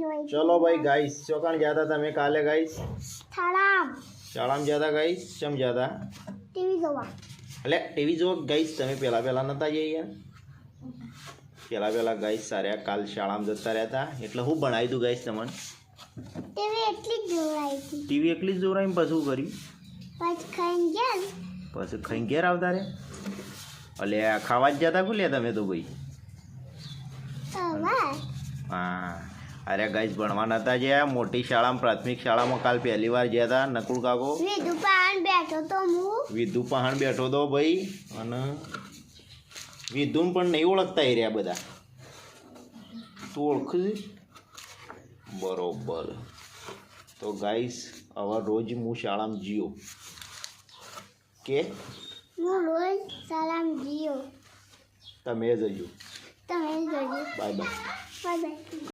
જોઈ. ચલો ભાઈ ગાઈસ ચોકાણ જાતા તમે કાલે ગાઈસ થરામ શાળામાં જાતા ગાઈસ ચમ જાતા ટીવી જોવા. એટલે ટીવી જો ગાઈસ તમે પહેલા પહેલાં નતા જઈ યાર? પહેલાં પહેલાં ગાઈસ સારા કાલ શાળામાં જતા રહ્યા હતા એટલે હું ભણાવી દઉં ગાઈસ તમને? ટીવી એટલી જ જોવાઈ ટીવી એકલી જ જોવાઈ પછી શું કર્યું? પછી ખાઈ ગયા પછી ખાઈ ઘેર આવતા રે એટલે ખાવા જ જતા કું લે તમે તો ભાઈ? હા. અરે ગાઈસ ભણવાના હતા જે મોટી શાળામાં પ્રાથમિક શાળામાં કાલ પહેલી વાર ગયા હતા નકુલ કાકો? વિધુ પહાણ બેઠો તો હું. વિધુ પહાણ બેઠો તો ભાઈ. અને વિધુને પણ નહીં ઓળખતા રહ્યા બધા. તું ઓળખું બરોબર. તો ગાઈસ હવે રોજ હું શાળામાં જીઓ કે? હું રોજ શાળામાં જીઓ તમે જજો તમે જજો બાય બાય બાય બાય